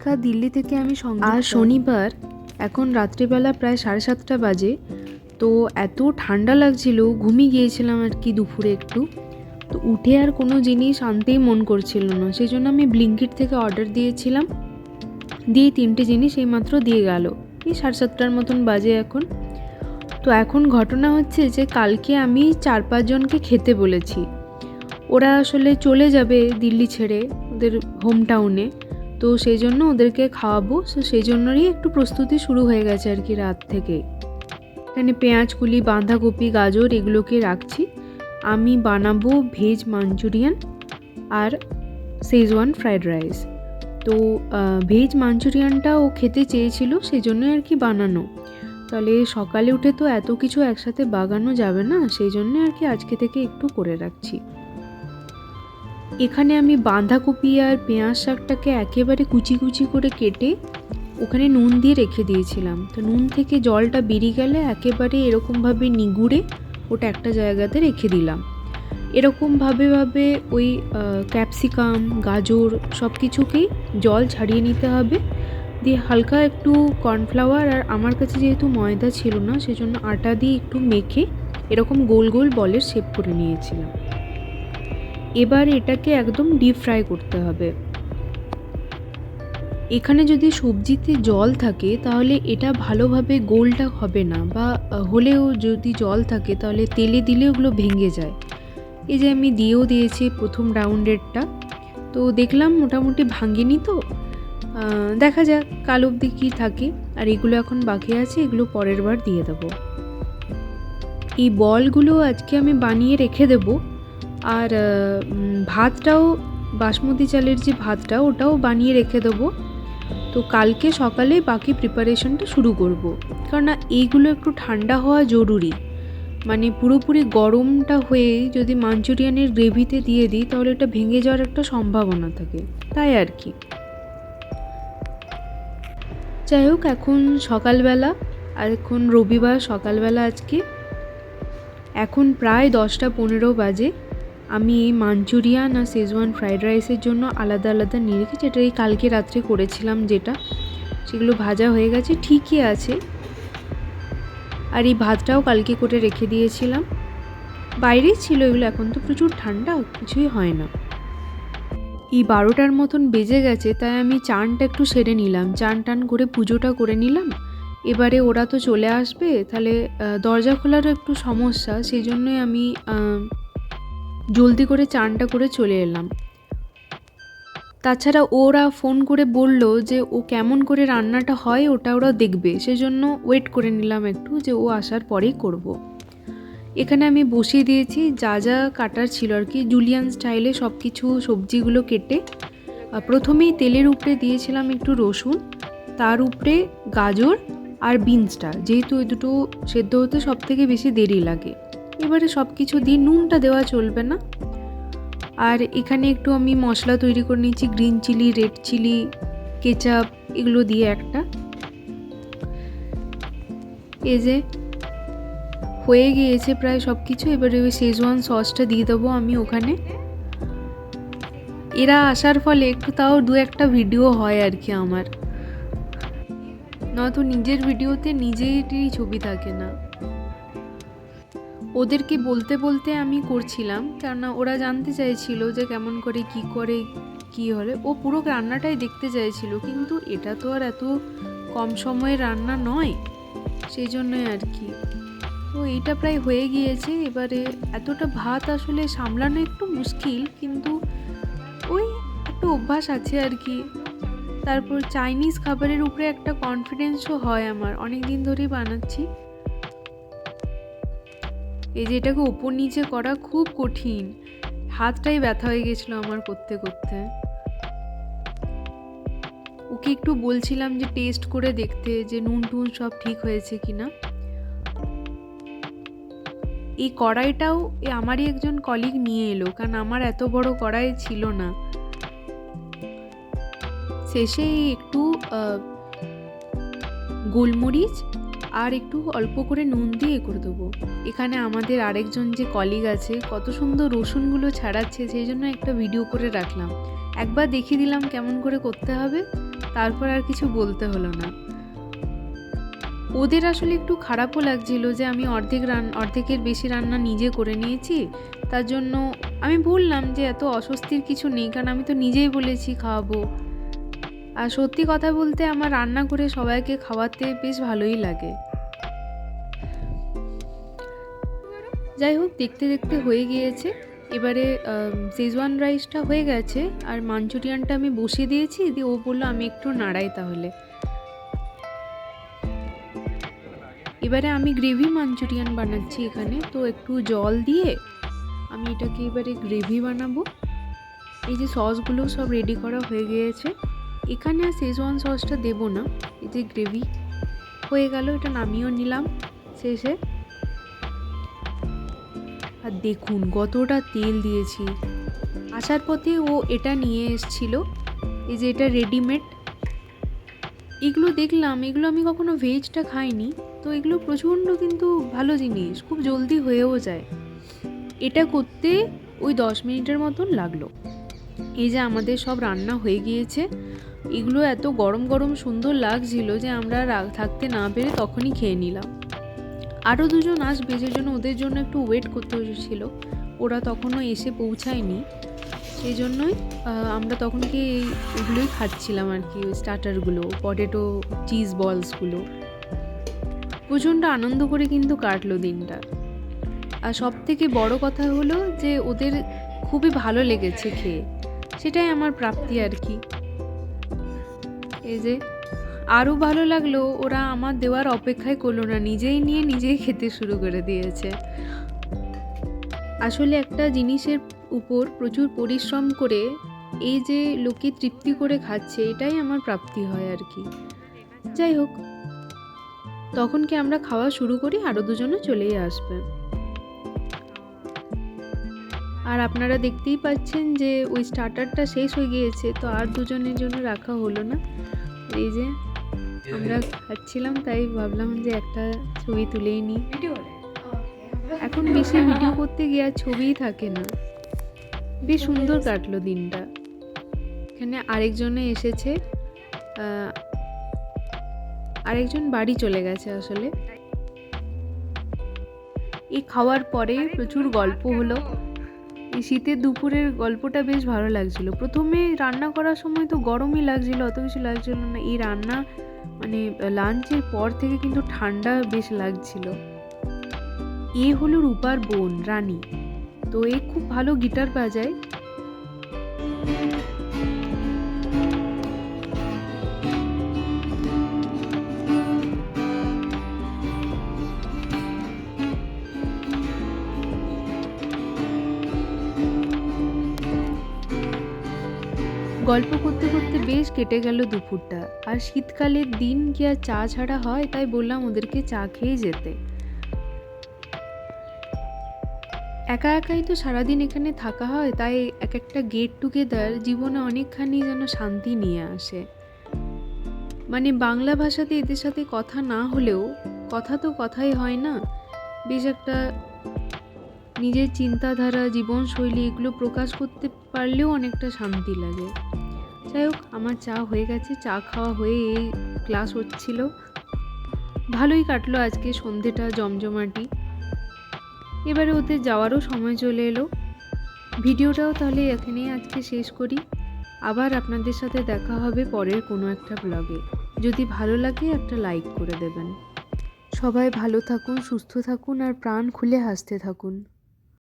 নমস্কার দিল্লি থেকে আমি আজ শনিবার এখন রাত্রিবেলা প্রায় সাড়ে সাতটা বাজে তো এত ঠান্ডা লাগছিল ঘুমিয়ে গিয়েছিলাম আর কি দুপুরে একটু। তো উঠে আর কোনো জিনিস আনতেই মন করছিল না সেই জন্য আমি ব্লিঙ্কিট থেকে অর্ডার দিয়েছিলাম। দিয়ে তিনটে জিনিস এই মাত্র দিয়ে গেল। এই সাড়ে সাতটার মতন বাজে এখন। তো এখন ঘটনা হচ্ছে যে কালকে আমি চার পাঁচজনকে খেতে বলেছি। ওরা আসলে চলে যাবে দিল্লি ছেড়ে ওদের হোম টাউনে তো সেই জন্য ওদেরকে খাওয়াবো। তো সেই জন্যই একটু প্রস্তুতি শুরু হয়ে গেছে আর কি রাত থেকে। এখানে পেঁয়াজ, কুলি, বাঁধাকপি, গাজর এগুলোকে রাখছি। আমি বানাবো ভেজ মাঞ্চুরিয়ান আর শেজওয়ান ফ্রাইড রাইস তো ভেজ মাঞ্চুরিয়ানটা ও খেতে চেয়েছিল সেই জন্যই আর কি বানানো। তাহলে সকালে উঠে তো এত কিছু একসাথে বাগানো যাবে না, সেই জন্য আর কি আজকে থেকে একটু করে রাখছি। এখানে আমি বাঁধাকপি আর পেঁয়াজ শাকটাকে একেবারে কুচি কুচি করে কেটে ওখানে নুন দিয়ে রেখে দিয়েছিলাম। তো নুন থেকে জলটা বেরিয়ে গেলে একেবারে এরকমভাবে নিগুড়ে ওটা একটা জায়গাতে রেখে দিলাম। এরকমভাবে ভাবে ওই ক্যাপসিকাম, গাজর সব কিছুকেই জল ছাড়িয়ে নিতে হবে। দিয়ে হালকা একটু কর্নফ্লাওয়ার আর আমার কাছে যেহেতু ময়দা ছিল না, সেজন্য আটা দিয়ে একটু মেখে এরকম গোল গোল বলের শেপ করে নিয়েছিলাম। এবার এটাকে একদম ডিপ ফ্রাই করতে হবে। এখানে যদি সবজিতে জল থাকে, তাহলে এটা ভালোভাবে গোলটা হবে না বা হলেও যদি জল থাকে, তাহলে তেলে দিলে ওগুলো ভেঙে যায়। এই যে আমি দিয়েও দিয়েছি প্রথম রাউন্ডেরটা তো দেখলাম মোটামুটি ভাঙেনি তো। দেখা যাক কাল অবধি কী থাকে। আর এগুলো এখন বাকি আছে, এগুলো পরের বার দিয়ে দেবো। এই বলগুলো আজকে আমি বানিয়ে রেখে দেবো। আর ভাতটাও, বাসমতি চালের যে ভাতটা, ওটাও বানিয়ে রেখে দেবো। তো কালকে সকালে বাকি প্রিপারেশনটা শুরু করব। কারণ এইগুলো একটু ঠান্ডা হওয়া জরুরি। মানে পুরোপুরি গরমটা হয়ে যদি মাঞ্চুরিয়ানের গ্রেভিতে দিয়ে দিই, তাহলে এটা ভেঙে যাওয়ার একটা সম্ভাবনা থাকে। তাই আর কি। যাই হোক, এখন সকালবেলা, আর এখন রবিবার সকালবেলা আজকে। এখন প্রায় দশটা পনেরো বাজে। আমি মাঞ্চুরিয়ান আর শেজওয়ান ফ্রাইড রাইসের জন্য আলাদা আলাদা নিয়ে রেখেছি। এটা এই কালকে রাত্রে করেছিলাম যেটা। সেগুলো ভাজা হয়ে গেছে, ঠিকই আছে। আর এই ভাতটাও কালকে করে রেখে দিয়েছিলাম। বাইরেই ছিল এগুলো, এখন তো প্রচুর ঠান্ডা, কিছুই হয় না। এই বারোটার মতন বেজে গেছে, তাই আমি চানটা একটু সেরে নিলাম। চান টান করে পুজোটা করে নিলাম। এবারে ওরা তো চলে আসবে, তাহলে দরজা খোলারও একটু সমস্যা, সেই জন্যই আমি জলদি করে চানটা করে চলে এলাম। তাছাড়া ওরা ফোন করে বলল যে, ও কেমন করে রান্নাটা হয় ওটা ওরা দেখবে। সেজন্য ওয়েট করে নিলাম একটু যে ও আসার পরেই করব। এখানে আমি বসিয়ে দিয়েছি, যা যা কাটার ছিল আর কি। জুলিয়ান স্টাইলে সব কিছু সবজিগুলো কেটে প্রথমেই তেলের উপরে দিয়েছিলাম একটু রসুন, তার উপরে গাজর আর বিনসটা যেহেতু ওই দুটো সেদ্ধ হতে সব থেকে বেশি দেরি লাগে। এবারে সব কিছু দিয়ে নুনটা দেওয়া চলবে না। আর এখানে একটু আমি মশলা তৈরি করে নিয়েছি, green chilli, red chilli, ketchup, এগুলো দিয়ে একটা। এই যে হয়ে গিয়েছে প্রায় সব কিছু এবারে ওই শেজওয়ান সসটা দিয়ে দেবো আমি ওখানে। এরা আসার ফলে একটু তাও দু একটা ভিডিও হয় আর কি আমার। নয়তো নিজের ভিডিওতে নিজেরই ছবি থাকে না। ওদেরকে বলতে বলতে আমি করছিলাম, কেননা ওরা জানতে চাইছিল যে কেমন করে কি করে কি হলে। ও পুরো রান্নাটাই দেখতে চাইছিল, কিন্তু এটা তো আর এত কম সময়ে রান্না নয়, সেই জন্যই আর কি। তো এইটা প্রায় হয়ে গিয়েছে, এবারে এতটা ভাত আসলে সামলানো একটু মুশকিল, কিন্তু ওই একটু অভ্যাস আছে আর কি। তারপর চাইনিজ খাবারের উপরে একটা কনফিডেন্সও হয় আমার অনেক দিন ধরেই বানাচ্ছি। এই যে এটাকে ওপর নিচে করা খুব কঠিন। হাতটাই ব্যথা হয়ে গেছিল আমার করতে করতে। ওকে একটু বলছিলাম যে টেস্ট করে দেখতে যে নুন টুন সব ঠিক হয়েছে কিনা। এই কড়াইটাও আমারই একজন কলিগ নিয়ে এলো, কারণ আমার এত বড় কড়াই ছিল না। শেষে একটু গোলমরিচ আর একটু অল্প করে নুন দিয়ে করে দেবো। এখানে আমাদের আরেকজন যে কলিগ আছে, কত সুন্দর রসুনগুলো ছাড়াচ্ছে, সেই জন্য একটা ভিডিও করে রাখলাম। একবার দেখিয়ে দিলাম কেমন করে করতে হবে, তারপর আর কিছু বলতে হলো না। ওদের আসলে একটু খারাপও লাগছিল যে আমি অর্ধেক রান, অর্ধেকের বেশি রান্না নিজে করে নিয়েছি। তার জন্য আমি বললাম যে এত অস্বস্তির কিছু নেই, কারণ আমি তো নিজেই বলেছি খাওয়াবো। আর সত্যি কথা বলতে আমার রান্না করে সবাইকে খাওয়াতে বেশ ভালোই লাগে। যাই হোক, দেখতে দেখতে হয়ে গিয়েছে। এবারে শেজওয়ান রাইসটা হয়ে গেছে আর মাঞ্চুরিয়ানটা আমি বসিয়ে দিয়েছি। দিয়ে ও বলল, আমি একটু নাড়াই তাহলে। এবারে আমি গ্রেভি মাঞ্চুরিয়ান বানাচ্ছি এখানে। তো একটু জল দিয়ে আমি এটাকে এবারে গ্রেভি বানাবো। এই যে সসগুলো সব রেডি করা হয়ে গিয়েছে। এখানে আর শেজওয়ান সসটা দেবো না। এই যে গ্রেভি হয়ে গেল, এটা নামিয়েও নিলাম শেষে। আর দেখুন কতটা তেল দিয়েছি। আসার পথে ও এটা নিয়ে এসছিল। এই যে এটা রেডিমেড এগুলো দেখলাম, এগুলো আমি কখনো ভেজটা খাইনি। তো এগুলো প্রচণ্ড কিন্তু ভালো জিনিস, খুব জলদি হয়েও যায়। এটা করতে ওই দশ মিনিটের মতন লাগল। এই যে আমাদের সব রান্না হয়ে গিয়েছে। এগুলো এত গরম গরম সুন্দর লাগছিল যে আমরা থাকতে না পেরে তখনই খেয়ে নিলাম। আরও দুজন আসবে যে জন্য ওদের জন্য একটু ওয়েট করতে হয়েছিল ওরা তখনও এসে পৌঁছায়নি। সেই জন্যই আমরা তখন কি এগুলোই খাচ্ছিলাম আর কি স্টার্টারগুলো পটেটো চিজ বলসগুলো প্রচণ্ড আনন্দ করে কিন্তু কাটলো দিনটা। আর সব থেকে বড় কথা হলো যে ওদের খুবই ভালো লেগেছে খেয়ে। সেটাই আমার প্রাপ্তি আর কি। এই যে, আরও ভালো লাগল ওরা আমার দেওয়ার অপেক্ষায় করল না, নিজেই নিয়ে নিজেই খেতে শুরু করে দিয়েছে। আসলে একটা জিনিসের উপর প্রচুর পরিশ্রম করে এই যে লোকে তৃপ্তি করে খাচ্ছে, এটাই আমার প্রাপ্তি হয় আর কি। যাই হোক, তখন কি আমরা খাওয়া শুরু করি, আরও দুজনে চলেই আসবে। আর আপনারা দেখতেই পাচ্ছেন যে ওই স্টার্টারটা শেষ হয়ে গিয়েছে, তো আর দুজনের জন্য রাখা হলো না। এই যে আমরা খাচ্ছিলাম তাই ভাবলাম যে একটা ছবি তুলেই নিই। এখন বেশি ভিডিও করতে গিয়ে আর ছবিই থাকে না। বেশ সুন্দর কাটলো দিনটা। এখানে আরেকজনে এসেছে আরেকজন বাড়ি চলে গেছে আসলে। এই খাওয়ার পরে প্রচুর গল্প হলো। এই শীতের দুপুরের গল্পটা বেশ ভালো লাগছিল। প্রথমে রান্না করার সময় তো গরমই লাগছিল, অত কিছু লাগছিল না। এই রান্না মানে লাঞ্চের পর থেকে কিন্তু ঠান্ডা বেশ লাগছিল। এ হলো রূপার বোন, রানী। তো এ খুব ভালো গিটার বাজায়। গল্প করতে করতে বেশ কেটে গেল দুপুরটা। আর শীতকালের দিন কি আর চা ছাড়া হয়? তাই বললাম ওদেরকে চা খেয়ে যেতে। একা একাই তো সারাদিন এখানে থাকা হয়, তাই এক একটা গেট টুগেদার জীবনে অনেকখানি যেন শান্তি নিয়ে আসে। মানে বাংলা ভাষাতে এদের সাথে কথা না হলেও কথা তো কথাই হয় না। বেশ একটা নিজের চিন্তাধারা, জীবনশৈলী এগুলো প্রকাশ করতে পারলেও অনেকটা শান্তি লাগে। যাই হোক, আমার চা হয়ে গেছে। চা খাওয়া হয়ে এই ক্লাস হচ্ছিল। ভালোই কাটলো আজকে সন্ধেটা, জমজমাটি। এবারে ওদের যাওয়ারও সময় চলে এলো। ভিডিওটাও তাহলে এখানেই আজকে শেষ করি। আবার আপনাদের সাথে দেখা হবে পরের কোনো একটা ব্লগে যদি ভালো লাগে, একটা লাইক করে দেবেন। সবাই ভালো থাকুন, সুস্থ থাকুন, আর প্রাণ খুলে হাসতে থাকুন।